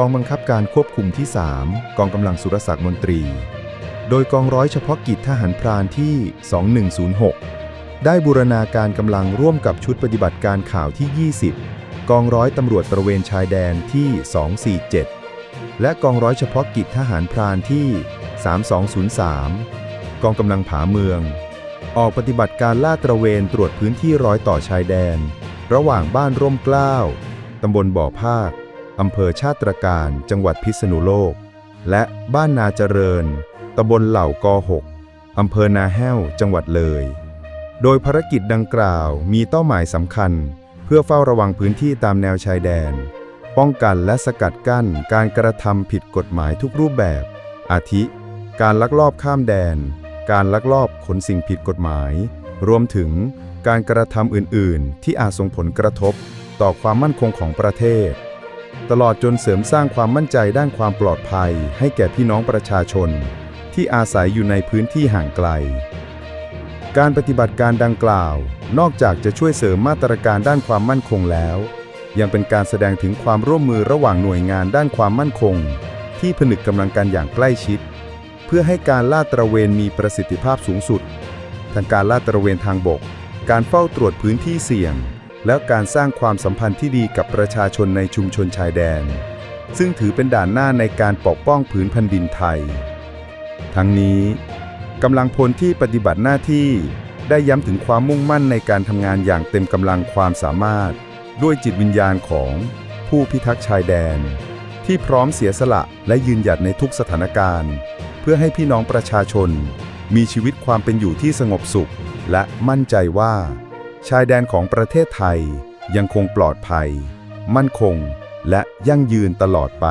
กองบังคับการควบคุมที่ 3 กองกำลังสุรศักดิ์มนตรี โดยกองร้อยเฉพาะกิจทหารพรานที่ 2106 ได้บูรณาการกำลังร่วมกับชุดปฏิบัติการข่าวที่ 20 กองร้อยตำรวจตระเวนชายแดนที่ 247 และกองร้อยเฉพาะกิจทหารพรานที่ 3203 กองกำลังผาเมือง ออกปฏิบัติการลาดตระเวนตรวจพื้นที่รอยต่อชายแดน ระหว่างบ้านร่มเกล้าตำบลบ่อภาค อำเภอชาติตรการจังหวัดพิษณุโลก และบ้านนาเจริญ ตำบลเหล่ากอหกอำเภอนาแห้ว จังหวัดเลย โดยภารกิจดังกล่าวมีเป้าหมายสำคัญ เพื่อเฝ้าระวังพื้นที่ตามแนวชายแดน ป้องกันและสกัดกั้นการกระทำผิดกฎหมายทุกรูปแบบ อาทิ การลักลอบข้ามแดน การลักลอบขนสิ่งผิดกฎหมาย รวมถึงการกระทำอื่น ๆ ที่อาจส่งผลกระทบ ต่อความมั่นคงของประเทศ ตลอดจนเสริมสร้างความมั่นใจด้านความปลอดภัย ให้แก่พี่น้องประชาชน ที่อาศัยอยู่ในพื้นที่ห่างไกล การปฏิบัติการดังกล่าว นอกจากจะช่วยเสริมมาตรการด้านความมั่นคงแล้ว ยังเป็นการแสดงถึงความร่วมมือระหว่างหน่วยงานด้านความมั่นคง ที่ผนึกกำลังกันอย่างใกล้ชิด เพื่อให้การลาดตระเวนมีประสิทธิภาพสูงสุดทั้งการลาดตระเวนทางบก การเฝ้าตรวจพื้นที่เสี่ยง และการสร้างความสัมพันธ์ที่ดีกับประชาชนในชุมชนชายแดน ซึ่งถือเป็นด่านหน้าในการปกป้องผืนแผ่นดินไทย ทั้งนี้กำลังพลที่ปฏิบัติหน้าที่ได้ย้ำถึงความมุ่งมั่นในการทำงานอย่างเต็มกำลังความสามารถ ด้วยจิตวิญญาณของผู้พิทักษ์ชายแดน ที่พร้อมเสียสละและยืนหยัดในทุกสถานการณ์ เพื่อให้พี่น้องประชาชน มีชีวิตความเป็นอยู่ที่สงบสุข และมั่นใจว่า ชายแดนของประเทศไทยยังคงปลอดภัย มั่นคง และยั่งยืนตลอดไป